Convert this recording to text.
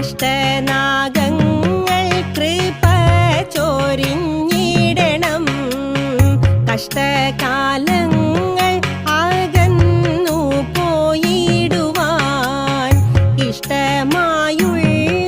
അഷ്ടനാഗങ്ങൾ കൃപ ചോരിഞ്ഞിടണം. കഷ്ടകാലങ്ങൾ അകന്നു പോയിടുവാൻ ഇഷ്ടമായുള്ള